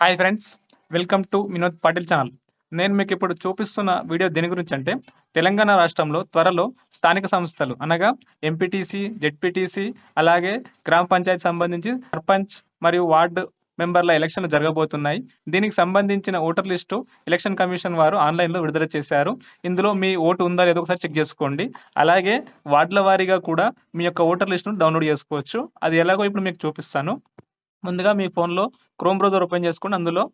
Hi friends welcome to Vinod Patil channel నేను మీకు ఇప్పుడు చూపిస్తున్న వీడియో దేని గురించి అంటే తెలంగాణ రాష్ట్రంలో త్వరలో స్థానిక సంస్థలు అనగా ఎంపీటీసీ జెడ్పీటీసీ అలాగే గ్రామ పంచాయతీ సంబంధించి సర్పంచ్ మరియు వార్డు మెంబర్ల ఎలక్షన్లు జరగబోతున్నాయి. దీనికి సంబంధించిన ఓటర్ లిస్టు ఎలక్షన్ కమిషన్ వారు ఆన్లైన్లో విడుదల చేశారు. ఇందులో మీ ఓటు ఉందా లేదో ఒకసారి చెక్ చేసుకోండి. అలాగే వార్డుల వారీగా కూడా మీ యొక్క ఓటర్ లిస్టును డౌన్లోడ్ చేసుకోవచ్చు. అది ఎలాగో ఇప్పుడు మీకు చూపిస్తాను. ముందుగా మీ ఫోన్లో క్రోమ్ బ్రౌజర్ ఓపెన్ చేసుకోండి. అందులో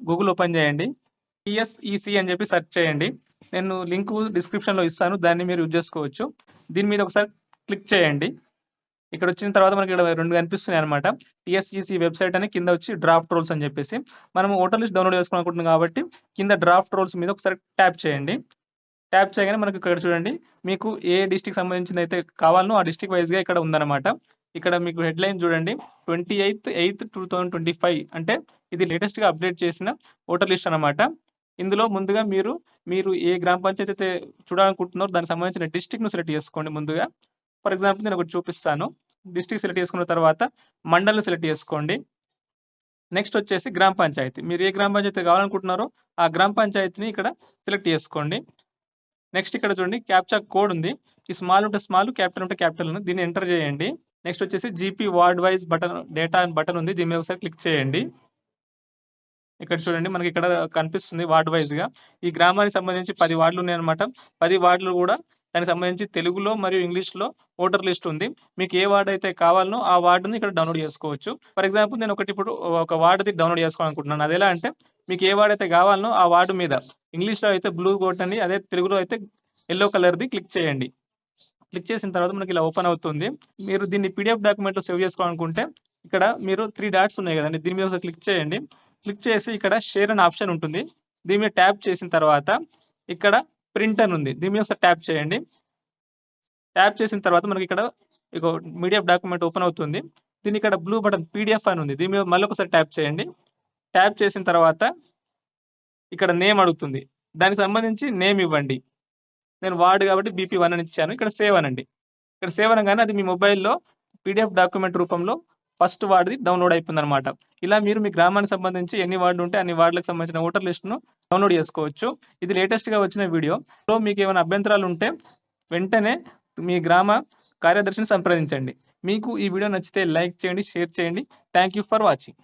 గూగుల్ ఓపెన్ చేయండి. టిఎస్ఈసి అని చెప్పి సెర్చ్ చేయండి. నేను లింక్ డిస్క్రిప్షన్లో ఇస్తాను. దాన్ని మీరు యూజ్ చేసుకోవచ్చు. దీని మీద ఒకసారి క్లిక్ చేయండి. ఇక్కడ వచ్చిన తర్వాత మనకి ఇక్కడ రెండు కనిపిస్తున్నాయి అనమాట టీఎస్ఈసీ వెబ్సైట్ అని కింద వచ్చి డ్రాఫ్ట్ రోల్స్ అని చెప్పేసి. మనం ఓటర్ లిస్ట్ డౌన్లోడ్ చేసుకోవాలనుకుంటున్నాం కాబట్టి కింద డ్రాఫ్ట్ రోల్స్ మీద ఒకసారి ట్యాప్ చేయండి. ట్యాప్ చేయగానే మనకి ఇక్కడ చూడండి. మీకు ఏ డిస్టిక్ సంబంధించింది అయితే కావాలనో ఆ డిస్టిక్ వైజ్గా ఇక్కడ ఉందన్నమాట. ఇక్కడ మీకు హెడ్లైన్ చూడండి. Twenty eighth eighth two thousand twenty five అంటే ఇది లేటెస్ట్గా అప్డేట్ చేసిన ఓటర్ లిస్ట్ అనమాట ఇందులో ముందుగా మీరు మీరు ఏ గ్రామ పంచాయతీ అయితే చూడాలనుకుంటున్నారో దానికి సంబంధించిన డిస్టిక్ను సెలెక్ట్ చేసుకోండి ముందుగా. ఫర్ ఎగ్జాంపుల్ నేను ఒకటి చూపిస్తాను. డిస్టిక్ సెలెక్ట్ చేసుకున్న తర్వాత మండల్ని సెలెక్ట్ చేసుకోండి. నెక్స్ట్ వచ్చేసి గ్రామ పంచాయతీ. మీరు ఏ గ్రామ పంచాయతీ కావాలనుకుంటున్నారో ఆ గ్రామ పంచాయతీని ఇక్కడ సెలెక్ట్ చేసుకోండి. నెక్స్ట్ ఇక్కడ చూడండి క్యాప్చా కోడ్ ఉంది. ఈ స్మాల్ ఉంటే స్మాల్ క్యాపిటల్ ఉంటే క్యాపిటల్ ఉంది దీన్ని ఎంటర్ చేయండి. నెక్స్ట్ వచ్చేసి GP ward wise button data button ఉంది. దీని మీద ఒకసారి క్లిక్ చేయండి. ఇక్కడ చూడండి మనకి ఇక్కడ కనిపిస్తుంది వార్డ్ వైజ్గా ఈ గ్రామానికి సంబంధించి పది వార్డులు ఉన్నాయన్నమాట. పది వార్డులు కూడా దానికి సంబంధించి తెలుగులో మరియు ఇంగ్లీష్లో ఓటర్ లిస్ట్ ఉంది. మీకు ఏ వార్డు అయితే కావాలనో ఆ వార్డుని ఇక్కడ డౌన్లోడ్ చేసుకోవచ్చు. ఫర్ ఎగ్జాంపుల్ నేను ఒకటి ఇప్పుడు ఒక వార్డుది డౌన్లోడ్ చేసుకోవాలనుకుంటున్నాను. అది ఎలా అంటే మీకు ఏ వార్డు అయితే కావాలనో ఆ వార్డు మీద. ఇంగ్లీష్లో అయితే బ్లూ కొట్టండి అదే తెలుగులో అయితే ఎల్లో కలర్ది క్లిక్ చేయండి. క్లిక్ చేసిన తర్వాత మనకి ఇలా ఓపెన్ అవుతుంది. మీరు దీన్ని పీడిఎఫ్ డాక్యుమెంట్లో సేవ్ చేసుకోవాలనుకుంటే ఇక్కడ మీరు త్రీ డాట్స్ ఉన్నాయి కదండి దీని మీద ఒకసారి క్లిక్ చేయండి. క్లిక్ చేసి ఇక్కడ షేర్ అనే ఆప్షన్ ఉంటుంది. దీని మీద ట్యాప్ చేసిన తర్వాత ఇక్కడ ప్రింట్ అని ఉంది. దీని మీద ఒకసారి ట్యాప్ చేయండి. ట్యాప్ చేసిన తర్వాత మనకి ఇక్కడ ఇక మీడియా డాక్యుమెంట్ ఓపెన్ అవుతుంది. దీని ఇక్కడ బ్లూ బటన్ పీడిఎఫ్ అని ఉంది. దీని మీద మళ్ళీ ఒకసారి ట్యాప్ చేయండి. ట్యాప్ చేసిన తర్వాత ఇక్కడ నేమ్ అడుగుతుంది. దానికి సంబంధించి నేమ్ ఇవ్వండి. నేను వార్డ్ కాబట్టి బీపీ వన్ అని ఇచ్చాను. ఇక్కడ సేవ్ అనండి. ఇక్కడ సేవ్ అనగానే అది మీ మొబైల్లో పీడిఎఫ్ డాక్యుమెంట్ రూపంలో ఫస్ట్ వార్డుది డౌన్లోడ్ అయిపోయింది అనమాట ఇలా మీరు మీ గ్రామానికి సంబంధించి ఎన్ని వార్డులు ఉంటే అన్ని వార్డులకు సంబంధించిన ఓటర్ లిస్టును డౌన్లోడ్ చేసుకోవచ్చు. ఇది లేటెస్ట్గా వచ్చిన వీడియో. లో మీకు ఏమైనా అభ్యంతరాలు ఉంటే వెంటనే మీ గ్రామ కార్యదర్శిని సంప్రదించండి. మీకు ఈ వీడియో నచ్చితే లైక్ చేయండి షేర్ చేయండి. Thank you for watching